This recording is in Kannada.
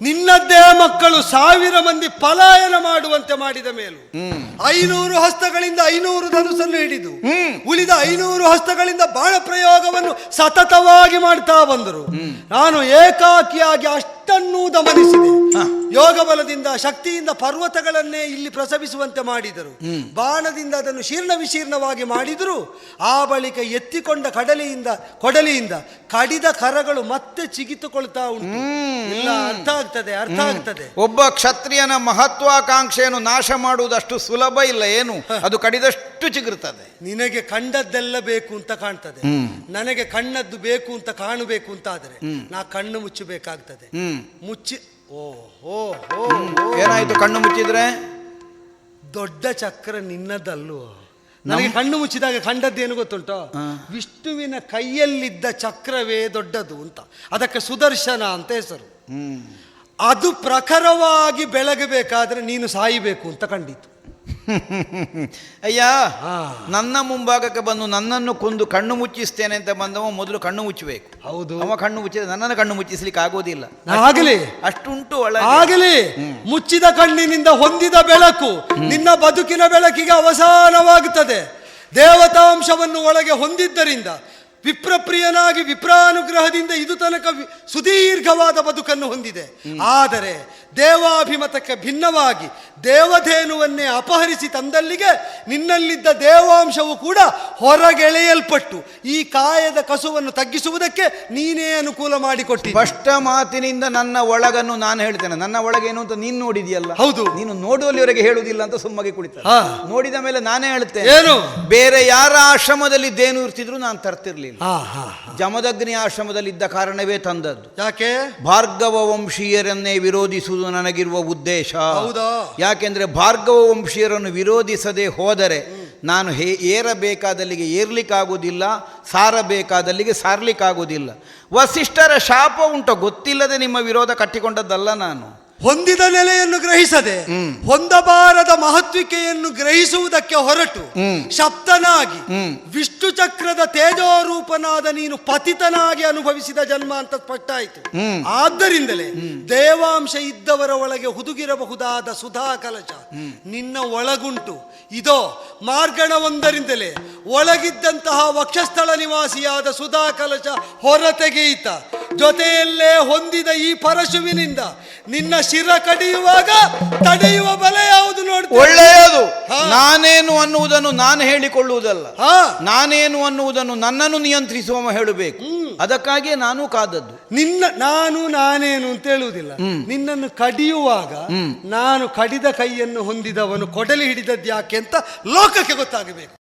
ನಿನ್ನದ್ದೇ ಮಕ್ಕಳು ಸಾವಿರ ಮಂದಿ ಪಲಾಯನ ಮಾಡುವಂತೆ ಮಾಡಿದ ಮೇಲೂ. ಐನೂರು ಹಸ್ತಗಳಿಂದ ಐನೂರು ಧನುಸನ್ನು ಹಿಡಿದು, ಉಳಿದ ಐನೂರು ಹಸ್ತಗಳಿಂದ ಬಾಳ ಪ್ರಯೋಗವನ್ನು ಸತತವಾಗಿ ಮಾಡ್ತಾ ಬಂದರು. ನಾನು ಏಕಾಕಿಯಾಗಿ ಅಷ್ಟನ್ನೂ ದಮನಿಸಿದೆ ಯೋಗ ಬಲದಿಂದ ಶಕ್ತಿಯಿಂದ ಪರ್ವತಗಳನ್ನೇ ಇಲ್ಲಿ ಪ್ರಸವಿಸುವಂತೆ ಮಾಡಿದರು. ಬಾಣದಿಂದ ಅದನ್ನು ಶೀರ್ಣ ವಿಶೀರ್ಣವಾಗಿ ಮಾಡಿದರು. ಆ ಬಳಿಕ ಎತ್ತಿಕೊಂಡ ಕಡಲೆಯಿಂದ ಕೊಡಲಿಯಿಂದ ಕಡಿದ ಕರಗಳು ಮತ್ತೆ ಚಿಗಿತುಕೊಳ್ತಾ ಉಂಟು. ಇಲ್ಲ ಅರ್ಥ ಆಗ್ತದೆ ಅರ್ಥ ಆಗ್ತದೆ. ಒಬ್ಬ ಕ್ಷತ್ರಿಯನ ಮಹತ್ವಾಕಾಂಕ್ಷೆಯನ್ನು ನಾಶ ಮಾಡುವುದಷ್ಟು ಸುಲಭ ಇಲ್ಲ ಏನು? ಅದು ಕಡಿದಷ್ಟು ಚಿಗುರ್ತದೆ ನಿನಗೆ ಕಂಡದ್ದೆಲ್ಲ ಬೇಕು ಅಂತ ಕಾಣ್ತದೆ. ನನಗೆ ಕಣ್ಣದ್ದು ಬೇಕು ಅಂತ ಕಾಣಬೇಕು ಅಂತ ಆದರೆ ನಾ ಕಣ್ಣು ಮುಚ್ಚಬೇಕಾಗ್ತದೆ. ಮುಚ್ಚಿ ಓ ಓ ಓ ಓ. ಏನಾಯ್ತು ಕಣ್ಣು ಮುಚ್ಚಿದ್ರೆ? ದೊಡ್ಡ ಚಕ್ರ ನಿನ್ನದಲ್ಲು ನನಗೆ ಕಣ್ಣು ಮುಚ್ಚಿದಾಗ ಕಂಡದ್ದೇನು ಗೊತ್ತುಂಟು? ವಿಷ್ಣುವಿನ ಕೈಯಲ್ಲಿದ್ದ ಚಕ್ರವೇ ದೊಡ್ಡದು ಅಂತ. ಅದಕ್ಕೆ ಸುದರ್ಶನ ಅಂತ ಹೆಸರು. ಅದು ಪ್ರಖರವಾಗಿ ಬೆಳಗಬೇಕಾದ್ರೆ ನೀನು ಸಾಯಬೇಕು ಅಂತ ಕಂಡಿತು. ಅಯ್ಯ ಹಾ. ನನ್ನ ಮುಂಭಾಗಕ್ಕೆ ಬಂದು ನನ್ನನ್ನು ಕೊಂದು ಕಣ್ಣು ಮುಚ್ಚಿಸ್ತೇನೆ ಅಂತ ಬಂದವ ಮೊದಲು ಕಣ್ಣು ಮುಚ್ಚಬೇಕು. ಹೌದು. ಅವ ಕಣ್ಣು ಮುಚ್ಚಿದ ನನ್ನನ್ನು ಕಣ್ಣು ಮುಚ್ಚಿಸ್ಲಿಕ್ಕೆ ಆಗೋದಿಲ್ಲ. ಆಗಲಿ. ಅಷ್ಟುಂಟು ಆಗಲಿ. ಮುಚ್ಚಿದ ಕಣ್ಣಿನಿಂದ ಹೊಂದಿದ ಬೆಳಕು ನಿನ್ನ ಬದುಕಿನ ಬೆಳಕಿಗೆ ಅವಸಾನವಾಗುತ್ತದೆ. ದೇವತಾಂಶವನ್ನು ಒಳಗೆ ಹೊಂದಿದ್ದರಿಂದ ವಿಪ್ರಪ್ರಿಯನಾಗಿ ವಿಪ್ರಾನುಗ್ರಹದಿಂದ ಇದು ತನಕ ಸುದೀರ್ಘವಾದ ಬದುಕನ್ನು ಹೊಂದಿದೆ. ಆದರೆ ದೇವಾಭಿಮತಕ್ಕೆ ಭಿನ್ನವಾಗಿ ದೇವಧೇನುವನ್ನೇ ಅಪಹರಿಸಿ ತಂದಲ್ಲಿಗೆ ನಿನ್ನಲ್ಲಿದ್ದ ದೇವಾಂಶವು ಕೂಡ ಹೊರಗೆಳೆಯಲ್ಪಟ್ಟು ಈ ಕಾಯದ ಕಸುವನ್ನು ತಗ್ಗಿಸುವುದಕ್ಕೆ ನೀನೇ ಅನುಕೂಲ ಮಾಡಿಕೊಟ್ಟಿ ಸ್ಪಷ್ಟ ಮಾತಿನಿಂದ ನನ್ನ ಒಳಗನ್ನು ನಾನು ಹೇಳ್ತೇನೆ. ನನ್ನ ಒಳಗೇನು ಅಂತ ನೀನು ನೋಡಿದೆಯಲ್ಲ? ಹೌದು. ನೀನು ನೋಡುವಲ್ಲಿವರೆಗೆ ಹೇಳುವುದಿಲ್ಲ ಅಂತ ಸುಮ್ಮಗೆ ಕುಳಿತ ನೋಡಿದ ಮೇಲೆ ನಾನೇ ಹೇಳ್ತೇನೆ. ಏನು? ಬೇರೆ ಯಾರ ಆಶ್ರಮದಲ್ಲಿ ದೇನು ಇರ್ತಿದ್ರು ನಾನು ತರ್ತಿರ್ಲಿಲ್ಲ. ಹಾ ಹಾ ಜಮದಗ್ನಿ ಆಶ್ರಮದಲ್ಲಿ ಇದ್ದ ಕಾರಣವೇ ತಂದದ್ದು. ಯಾಕೆ? ಭಾರ್ಗವ ವಂಶೀಯರನ್ನೇ ವಿರೋಧಿಸುವುದು ನನಗಿರುವ ಉದ್ದೇಶ. ಹೌದಾ? ಯಾಕೆಂದ್ರೆ ಭಾರ್ಗವ ವಂಶೀಯರನ್ನು ವಿರೋಧಿಸದೆ ಹೋದರೆ ನಾನು ಹೇ ಏರಬೇಕಾದಲ್ಲಿಗೆ ಏರ್ಲಿಕ್ಕಾಗೋದಿಲ್ಲ ಸಾರಬೇಕಾದಲ್ಲಿಗೆ ಸಾರ್ಲಿಕ್ಕಾಗೋದಿಲ್ಲ ವಸಿಷ್ಠರ ಶಾಪ ಉಂಟು ಗೊತ್ತಿಲ್ಲದೆ ನಿಮ್ಮ ವಿರೋಧ ಕಟ್ಟಿಕೊಂಡದ್ದಲ್ಲ ನಾನು. ಹೊಂದಿದ ನೆಲೆಯನ್ನು ಗ್ರಹಿಸದೆ ಹೊಂದಬಾರದ ಮಹತ್ವಿಕೆಯನ್ನು ಗ್ರಹಿಸುವುದಕ್ಕೆ ಹೊರಟು ಶಬ್ದನಾಗಿ ವಿಷ್ಣು ಚಕ್ರದ ತೇಜೋರೂಪನಾದ ನೀನು ಪತಿತನಾಗಿ ಅನುಭವಿಸಿದ ಜನ್ಮ ಅಂತ ಸ್ಪಷ್ಟ ಆಯಿತು ಆದ್ದರಿಂದಲೇ ದೇವಾಂಶ ಇದ್ದವರ ಒಳಗೆ ಹುದುಗಿರಬಹುದಾದ ಸುಧಾ ಕಲಶ ನಿನ್ನ ಒಳಗುಂಟು. ಇದೋ ಮಾರ್ಗಣವೊಂದರಿಂದಲೇ ಒಳಗಿದ್ದಂತಹ ವಕ್ಷಸ್ಥಳ ನಿವಾಸಿಯಾದ ಸುಧಾ ಕಲಶ ಹೊರತೆಗೆಯಿತ. ಜೊತೆಯಲ್ಲೇ ಹೊಂದಿದ ಈ ಪರಶುವಿನಿಂದ ನಿನ್ನ ಶಿರ ಕಡಿಯುವಾಗ ತಡೆಯುವ ಬಲ ಯಾವುದು ನೋಡಿ ಒಳ್ಳೆಯದು. ನಾನೇನು ಅನ್ನುವುದನ್ನು ನಾನು ಹೇಳಿಕೊಳ್ಳುವುದಲ್ಲ. ಹಾ. ನಾನೇನು ಅನ್ನುವುದನ್ನು ನನ್ನನ್ನು ನಿಯಂತ್ರಿಸುವ ಹೇಳಬೇಕು. ಅದಕ್ಕಾಗಿ ನಾನು ಕಾದದ್ದು. ನಿನ್ನ ನಾನು ನಾನೇನು ಅಂತ ಹೇಳುವುದಿಲ್ಲ. ನಿನ್ನನ್ನು ಕಡಿಯುವಾಗ ನಾನು ಕಡಿದ ಕೈಯನ್ನು ಹೊಂದಿದವನು ಕೊಡಲಿ ಹಿಡಿದದ್ದು ಯಾಕೆ ಅಂತ ಲೋಕಕ್ಕೆ ಗೊತ್ತಾಗಬೇಕು.